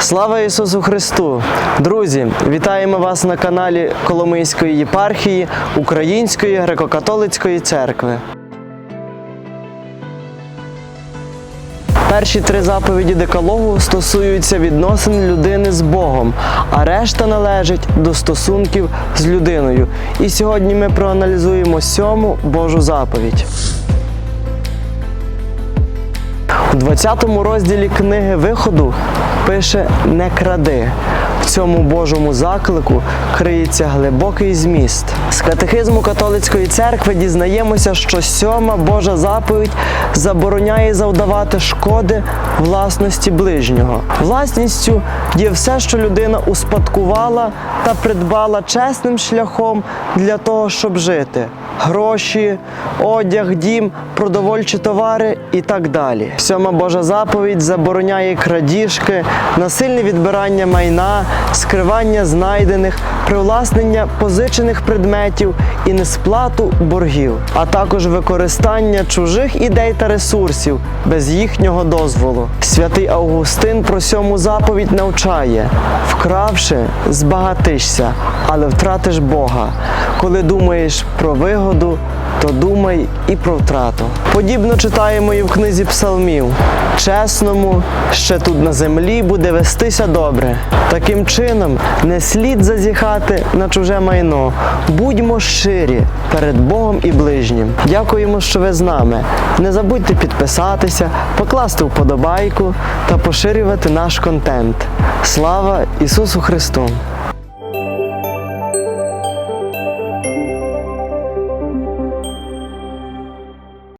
Слава Ісусу Христу! Друзі, вітаємо вас на каналі Коломийської єпархії Української греко-католицької церкви. Перші три заповіді Декалогу стосуються відносин людини з Богом, а решта належить до стосунків з людиною. І сьогодні ми проаналізуємо сьому Божу заповідь. У 20 розділі книги Виходу пише Не кради. В цьому Божому заклику криється глибокий зміст. З катехизму католицької церкви дізнаємося, що сьома Божа заповідь забороняє завдавати шкоди власності ближнього. Власністю є все, що людина успадкувала та придбала чесним шляхом для того, щоб жити. Гроші, одяг, дім, продовольчі товари і так далі. Сьома Божа заповідь забороняє крадіжки, насильне відбирання майна, скривання знайдених, привласнення позичених предметів і несплату боргів, а також використання чужих ідей та ресурсів без їхнього дозволу. Святий Августин про сьому заповідь навчає: вкравши, збагатишся, але втратиш Бога. Коли думаєш про вигоду, то думай і про втрату. Подібно читаємо і в книзі псалмів. Чесному ще тут на землі буде вестися добре. Таким чином, не слід зазіхати на чуже майно. Будьмо щирі перед Богом і ближнім. Дякуємо, що ви з нами. Не забудьте підписатися, покласти вподобайку та поширювати наш контент. Слава Ісусу Христу!